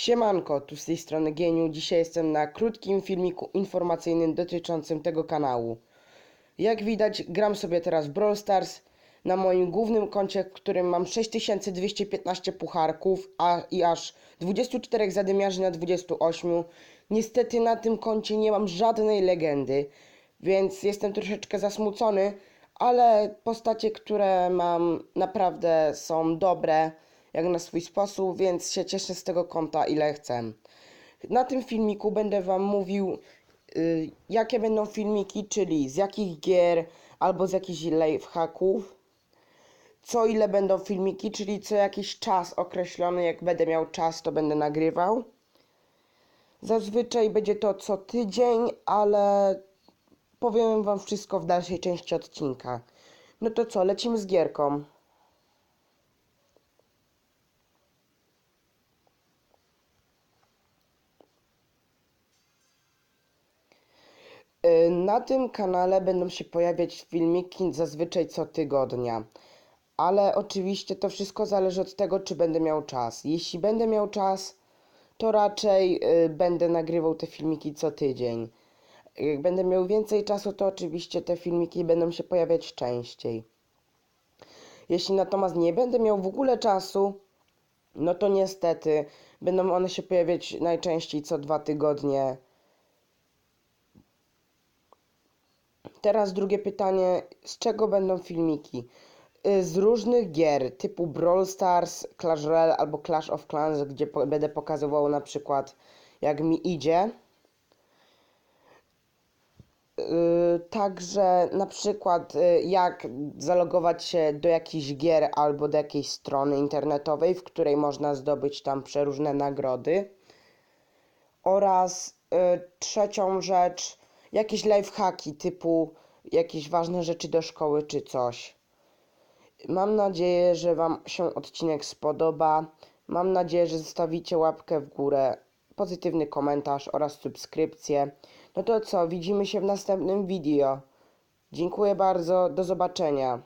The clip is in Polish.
Siemanko, tu z tej strony Geniu. Dzisiaj jestem na krótkim filmiku informacyjnym dotyczącym tego kanału. Jak widać, gram sobie teraz Brawl Stars na moim głównym koncie, w którym mam 6215 pucharków a, i aż 24 zadymiarzy na 28. Niestety na tym koncie nie mam żadnej legendy, więc jestem troszeczkę zasmucony, ale postacie, które mam naprawdę są dobre, jak na swój sposób, więc się cieszę z tego konta ile chcę. Na tym filmiku będę Wam mówił, y, jakie będą filmiki, czyli z jakich gier albo z jakichś lifehacków, co ile będą filmiki, czyli co jakiś czas określony, jak będę miał czas, to będę nagrywał. Zazwyczaj będzie to co tydzień, ale powiem Wam wszystko w dalszej części odcinka. No to co, lecimy z gierką. Na tym kanale będą się pojawiać filmiki zazwyczaj co tygodnia. Ale oczywiście to wszystko zależy od tego, czy będę miał czas. Jeśli będę miał czas, to raczej y, będę nagrywał te filmiki co tydzień. Jak będę miał więcej czasu, to oczywiście te filmiki będą się pojawiać częściej. Jeśli natomiast nie będę miał w ogóle czasu, no to niestety będą one się pojawiać najczęściej co dwa tygodnie. Teraz drugie pytanie, z czego będą filmiki? Y, Z różnych gier typu Brawl Stars, Clash Royale albo Clash of Clans, gdzie po będę pokazywał na przykład jak mi idzie. Y, Także na przykład y, jak zalogować się do jakichś gier albo do jakiejś strony internetowej, w której można zdobyć tam przeróżne nagrody. Oraz trzecią rzecz, jakieś lifehacki typu jakieś ważne rzeczy do szkoły czy coś. Mam nadzieję, że Wam się odcinek spodoba. Mam nadzieję, że zostawicie łapkę w górę, pozytywny komentarz oraz subskrypcję. No to co, widzimy się w następnym video. Dziękuję bardzo, do zobaczenia.